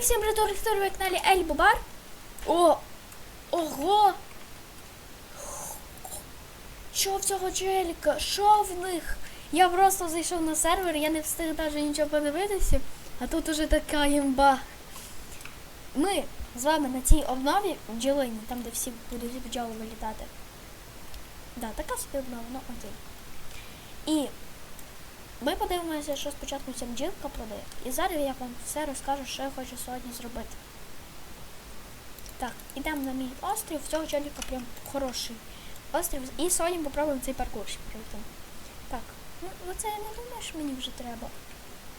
Всім привіт, хто на каналі Ель Бубар. О! Ого! Що в цього челіка? Що в них? Я просто зайшов на сервер, я не встиг навіть нічого подивитися, а тут уже така імба. Ми з вами на цій обнові бджолині, там де всі будуть бджоли вилітати. Да, така собі обнова, ну окей. І ми подивимося, що спочатку ця бджілка продає. І зараз я вам все розкажу, що я хочу сьогодні зробити. Так, ідемо на мій острів. В цього челіка прям хороший острів. І сьогодні попробуємо цей паркурщик пройти. Так, ну оце я не думаю, що мені вже треба.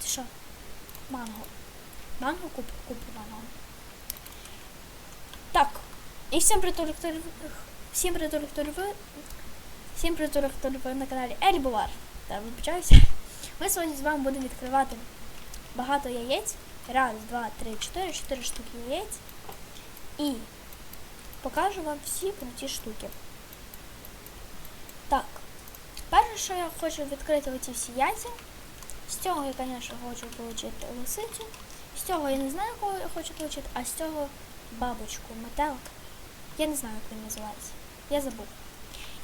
Це що? Манго. Манго куп, куплю манго. Так. І всім притулок всім притулок Всім притулок ви на каналі Ель Бувар. Так, вибачаюся. Ми сьогодні з вами будемо відкривати багато яєць. Раз, два, три, чотири, чотири штуки яєць. І покажу вам всі круті штуки. Так, перше, що я хочу відкрити оці всі яйця. З цього я, звісно, хочу отримати лисицю. З цього я не знаю, кого я хочу отримати, а з цього бабочку, метелик. Я не знаю, як він називається. Я забув.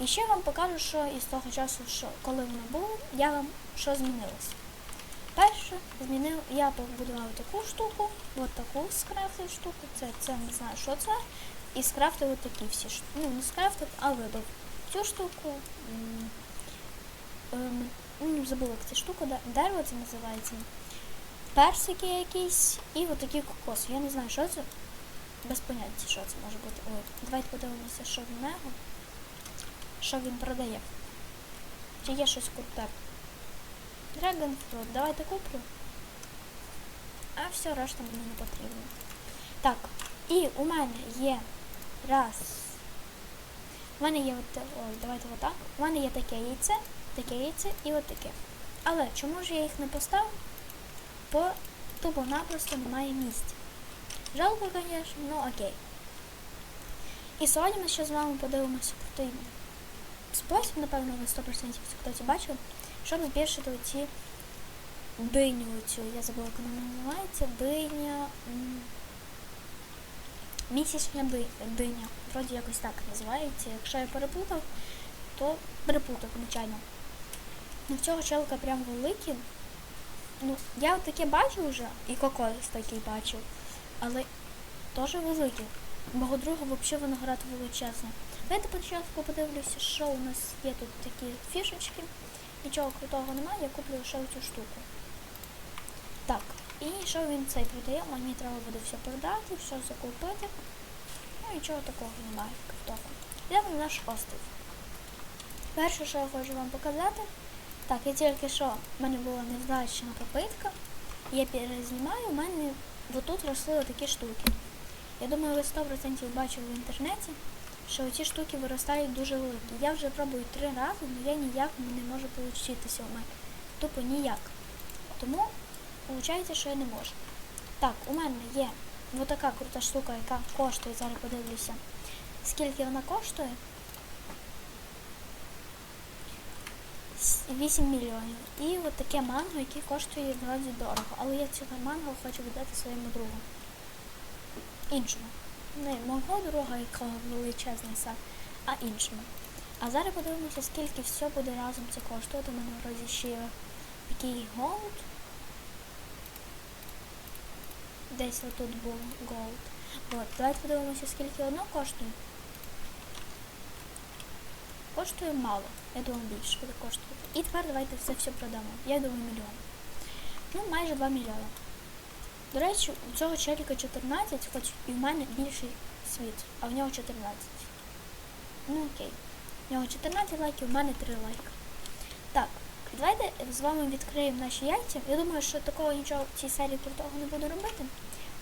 І ще вам покажу, що із того часу, що коли воно було, я вам що змінилося. Перше, змінив, я побудувала таку штуку, от таку скрафтив штуку, це, це не знаю, що це. І скрафтив такі всі штуки. Ну, не скрафтив, а вибив цю штуку. ем, ну, забула, як ця штука, дерево це називається. Персики якісь і от такі кокоси. Я не знаю, що це. Без поняття, що це може бути. Ой, давайте подивимося, що в нього що він продає. Чи є щось круте? Dragon Fruit, давайте куплю. А все, решта мені не потрібно. Так, і у мене є раз. У мене є от, ой, давайте отак. У мене є таке яйце, таке яйце і от таке. Але чому ж я їх не поставив? Бо тупо-напросто немає місця. Жалко, звісно, ну окей. І сьогодні ми ще з вами подивимося крутий спосіб, напевно, ви 100% хтось бачив, щоб збільшити оці диню оцю. Я забула, як вона називається. Диня. м, Місячна диня. Вроді якось так називається. Якщо я переплутав, то переплутав, звичайно. Ну, в цього челка прям великий. Ну, я таке бачив вже, і кокос такий бачив, але теж великий. Мого друга взагалі виноград величезний. Давайте спочатку подивлюся, що у нас є тут такі фішечки. Нічого крутого немає, я куплю лише цю штуку. Так, і що він цей продає? Мені треба буде все продати, все закупити. Ну нічого такого немає крутого. Йдемо на наш острів. Перше, що я хочу вам показати, так, я тільки що в мене була невдачна попитка. Я перезнімаю, у мене отут росли такі штуки. Я думаю, ви 100% бачили в інтернеті, що ці штуки виростають дуже великі. Я вже пробую три рази, але я ніяк не можу получитися у мене. Тупо ніяк. Тому виходить, що я не можу. Так, у мене є ось така крута штука, яка коштує, зараз подивлюся. Скільки вона коштує? 8 мільйонів. І от таке манго, яке коштує вроді дорого. Але я цього манго хочу віддати своєму другу. Іншому. Не мого друга, якого величезний сад, а іншому. А зараз подивимося, скільки все буде разом це коштувати. У мене вроді ще такий голд. Десь отут був голд. От, давайте подивимося, скільки одно коштує. Коштує мало. Я думаю, більше буде коштувати. І тепер давайте це все продамо. Я думаю, мільйон. Ну, майже 2 мільйони. До речі, у цього челіка 14, хоч і в мене більший світ, а в нього 14. Ну окей. В нього 14 лайків, у мене 3 лайка. Так, давайте з вами відкриємо наші яйця. Я думаю, що такого нічого в цій серії крутого не буду робити.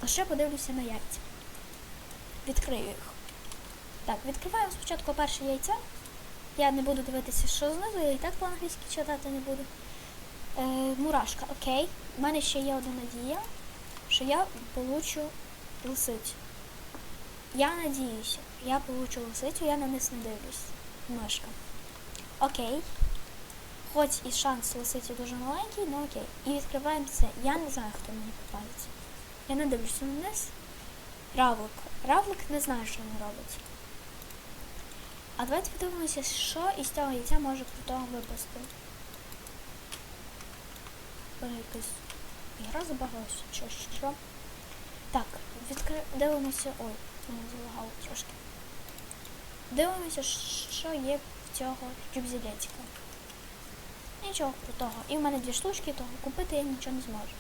Лише подивлюся на яйця. Відкрию їх. Так, відкриваємо спочатку перше яйце. Я не буду дивитися, що знизу, я і так по-англійськи читати не буду. Е, мурашка, окей. У мене ще є одна надія, що я получу лисицю. Я надіюся, я получу лисицю, я на низ не дивлюсь. Мишка. Окей. Хоч і шанс лисиці дуже маленький, але окей. І відкриваємо це. Я не знаю, хто мені попадеться. Я не дивлюся вниз. Равлик. Равлик не знає, що він робить. А давайте подивимося, що із цього яйця може крутого випасти. Ой, ігра забагалася, що, що. Так, відкри... дивимося. Ой, мене залагало трошки. Дивимося, що є в цього чубзілетика. Нічого крутого. І в мене дві штучки, того купити я нічого не зможу.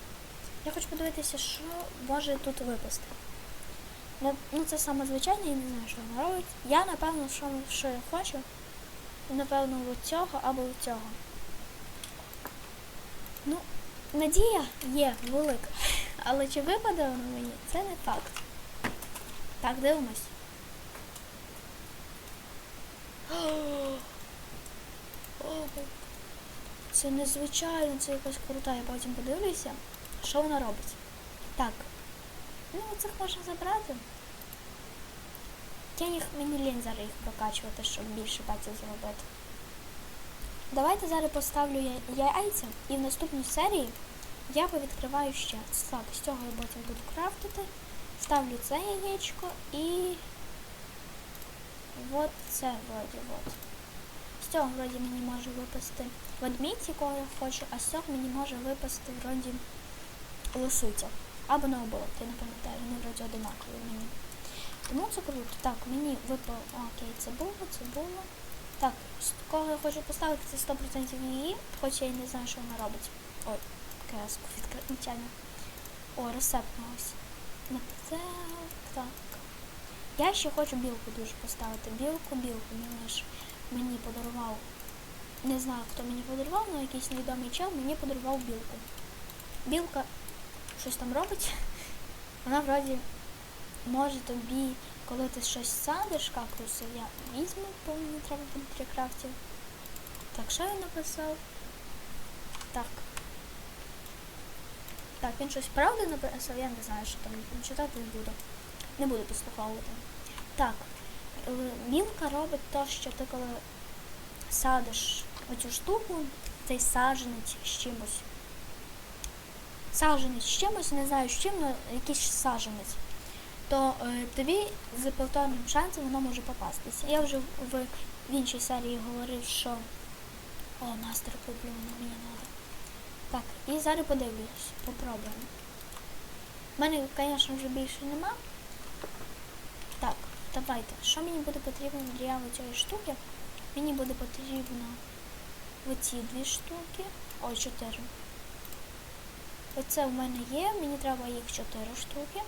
Я хочу подивитися, що може тут випасти. Ну, ну це саме звичайне, я не знаю, що воно робить. Я напевно, що, що я хочу, напевно, от цього або от цього. Ну, надія є велика. Але чи випаде воно мені, це не факт. Так, дивимось. Це незвичайно, це якась крута, я потім подивлюся, що вона робить. Так. Ну, цих можна забрати. Я їх мені лінь зараз їх прокачувати, щоб більше пальців зробити. Давайте зараз поставлю яйця і в наступній серії я повідкриваю ще. Так, з цього я потім буду крафтити. Ставлю це яєчко і от це вроді от. З цього вроді мені може випасти ведмідь, якого я хочу, а з цього мені може випасти вроді лисиця. Або наоборот, я не пам'ятаю, вони вроді одинакові мені. Тому це круто. Так, мені випало. Окей, це було, це було. Так, кого я хочу поставити, це 100% її, хоча я не знаю, що вона робить. Ой, кеску відкриття. О, рецептнулась. Метел, так. Я ще хочу білку дуже поставити. Білку, білку. Ж мені подарував. Не знаю, хто мені подарував, але якийсь невідомий чел мені подарував білку. Білка щось там робить. Вона вроді може тобі, коли ти щось садиш, кактуси, я візьму, бо мені треба буде для крафтів. Так, що він написав? Так. Так, він щось правди написав, я не знаю, що там читати не буду. Не буду підслуховувати. Так, е, білка робить те, що ти коли садиш оцю штуку, цей саджанець з чимось. Саджанець з чимось, не знаю з чим, але якийсь саджанець. То е, тобі з повторним шансом воно може попастися. Я вже в, в іншій серії говорив, що о, мастер куплю, мені треба. Так, і зараз подивлюсь, попробуємо. У мене, звісно, вже більше нема. Так, давайте. Що мені буде потрібно для цієї штуки? Мені буде потрібно оці дві штуки. Ой, чотири. Оце в мене є, мені треба їх чотири штуки.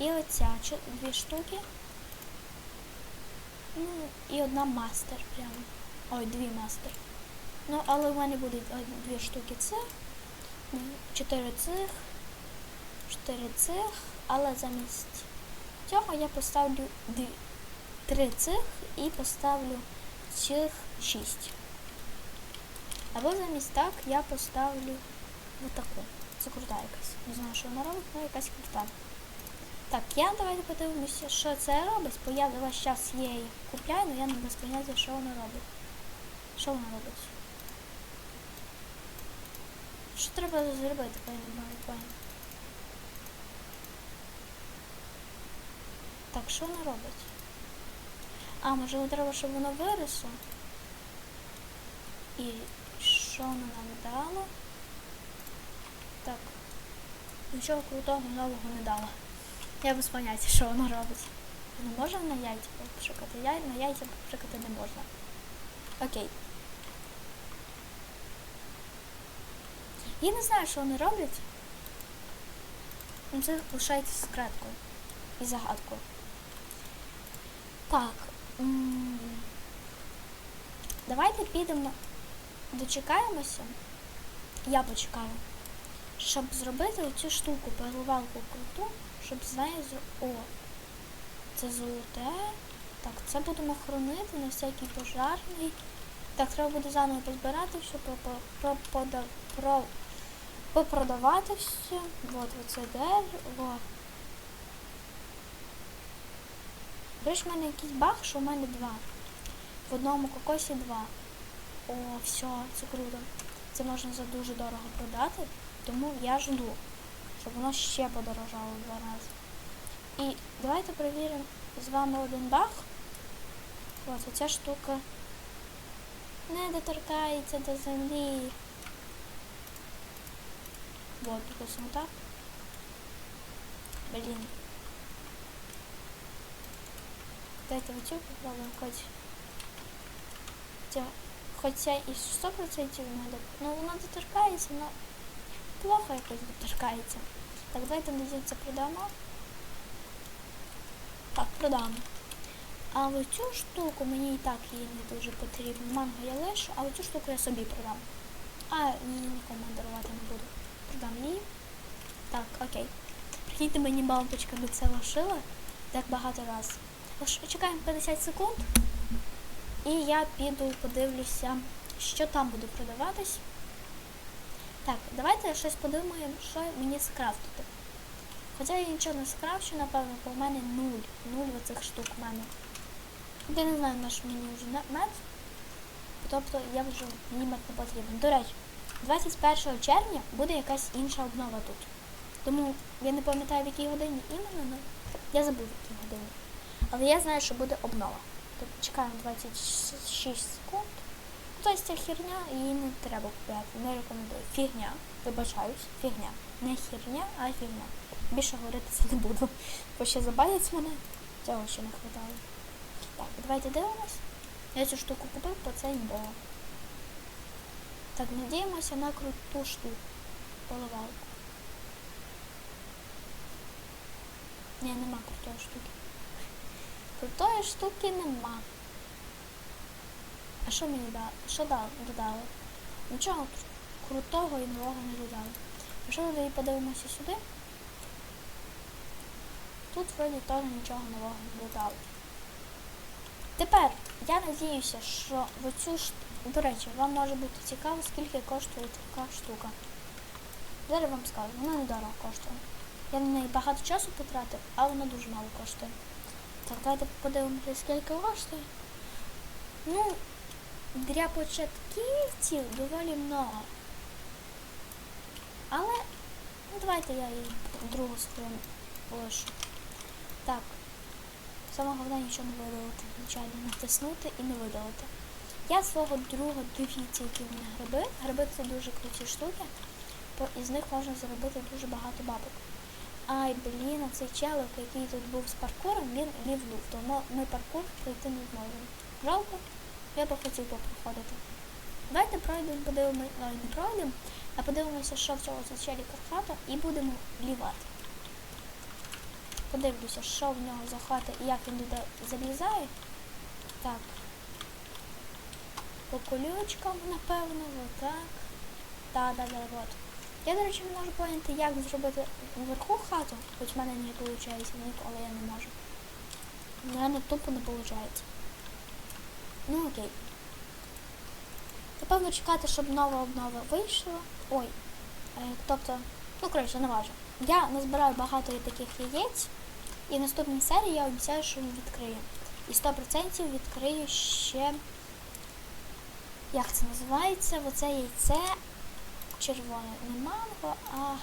І оця дві штуки. Ну, і одна мастер прямо. Ой, дві мастер. Ну, але в мене будуть е, дві штуки цих, чотири цих, чотири цих, але замість цього я поставлю дві, три цих і поставлю цих шість. Або замість так я поставлю отаку. Це крута якась. Не знаю, що вона робить, але якась крута. Так, я давайте подивимося, що це робить, бо я весь час її купляю, але я не без поняття, що вона робить. Що вона робить? Що треба зробити, пані пані? Так, що вона робить? А, можливо, треба, щоб воно виросло. І що воно нам дало? Так. Нічого крутого нового не дало. Я без поняття, що воно робить. Ну, можна на яйця попшикати? Я на яйця попшикати не можна. Окей. Я не знаю, що вони роблять. Ну, Це лишається секреткою і загадкою. Так. Давайте підемо, дочекаємося. Я почекаю. Щоб зробити оцю штуку, переливалку круту, щоб з нею. О, це золоте. Так, це будемо хранити на всякий пожарний. Так, треба буде заново позбирати все, про, попродавати все. Вот, оце дерево. Бачиш, в мене якийсь баг, що в мене два. В одному кокосі два. О, все, це круто. Це можна за дуже дорого продати, тому я жду. щоб воно ще подорожало в два рази. І давайте перевіримо з вами один баг. Ось оця штука не доторкається до землі. Вот, допустимо так. Блін. Дайте оцю попробуємо хоч. Хоча, і 100% не до... Ну воно доторкається, але плохо якось доторкається. Так, давайте надіємо це продамо. Так, продамо. А оцю штуку мені і так її не дуже потрібно. Манго я лишу, а оцю штуку я собі продам. А її нікому дарувати не буду. Продам її. Так, окей. Прикиньте, мені бабочками це лишила так багато раз. Лиш- Чекаємо 50 секунд. І я піду подивлюся, що там буде продаватись. Так, давайте щось подумаємо, що мені скрафтити. Хоча я нічого не скрафчу, напевно, бо в мене нуль. Нуль оцих штук в мене. Я не знаю, на що мені вже мед. Тобто я вже мені мед не потрібен. До речі, 21 червня буде якась інша обнова тут. Тому я не пам'ятаю в якій годині іменно, але я забув в якій годині. Але я знаю, що буде обнова. Тобто чекаємо 26 секунд. Тобто ця херня її не треба купляти. Не рекомендую. Фігня. Вибачаюсь, фігня. Не херня, а фігня. Більше говорити це не буду. Бо ще забанять мене. Цього ще не хватало. Так, давайте дивимось. Я цю штуку купив, бо це імбово. Так, надіємося на круту штуку. Поливалку. Ні, нема крутої штуки. Крутої штуки нема. А що мені дали? Що додали? Нічого крутого і нового не додали. Якщо тоді подивимося сюди, тут вроді теж нічого нового не додали. Тепер я надіюся, що в оцю ш... До речі, вам може бути цікаво, скільки коштує така штука. Зараз вам скажу, вона недорого коштує. Я на неї багато часу потратив, а вона дуже мало коштує. Так, давайте подивимося, скільки коштує. Ну, для початківців доволі много. Але, ну давайте я її другу свою лишу. Так. Саме головне нічого не видалити. Звичайно, натиснути і не видалити. Я свого друга дивіться, які в мене гриби. Гриби це дуже круті штуки, бо із них можна заробити дуже багато бабок. Ай, блін, цей челик, який тут був з паркуром, він лівнув, тому ми паркур пройти не зможемо. Жалко, я би хотів попроходити. Давайте пройдемо, подивимося, ой, не пройдемо, а подивимося, що в цього за челіка хата, і будемо лівати. Подивлюся, що в нього за хата і як він туди залізає. Так. По колючкам, напевно. Так, так, от. Я, до речі, не можу поняти, як зробити вверху хату, хоч в мене не виходить, ніколи я не можу. У мене тупо не виходить. Ну окей. Напевно чекати, щоб нова обнова вийшла. Ой. Е, тобто, ну коротше, не важно. Я назбираю багато таких яєць, і в наступній серії я обіцяю, що відкрию. І 100% відкрию ще. Як це називається? Оце яйце червоне. Не манго, а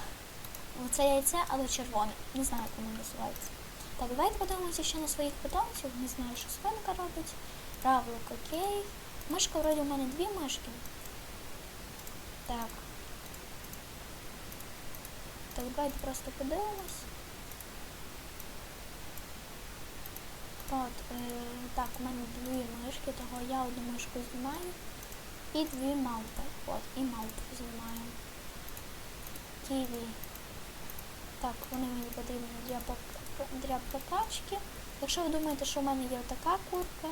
оце яйце, але червоне. Не знаю, як воно називається. Так, давайте подивимося ще на своїх питомців. Не знаю, що свинка робить. Равлик, окей. Мишка вроді у мене дві мишки. Так. Так, давайте просто подивимось. От, е, так, у мене дві мишки, того я одну мишку знімаю. І дві мавпи. От, і мавпи знімаю. Ківі. Так, вони мені потрібні для, для. Якщо ви думаєте, що в мене є така курка,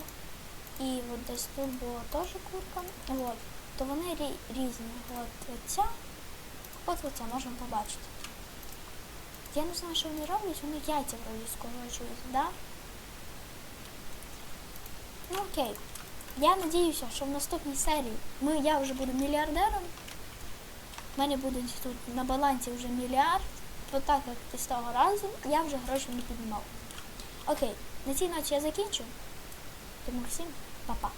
і от десь тут була теж курка, от, то вони рі- різні. От ця, от оця можна побачити. Я не знаю, що вони роблять, вони яйця вроді скорочують, да? Ну окей. Я надіюся, що в наступній серії ми, я вже буду мільярдером. У мене буде тут на балансі вже мільярд. От так, як і з того разу, я вже гроші не піднімав. Окей, на цій ночі я закінчу. Тому всім па-па.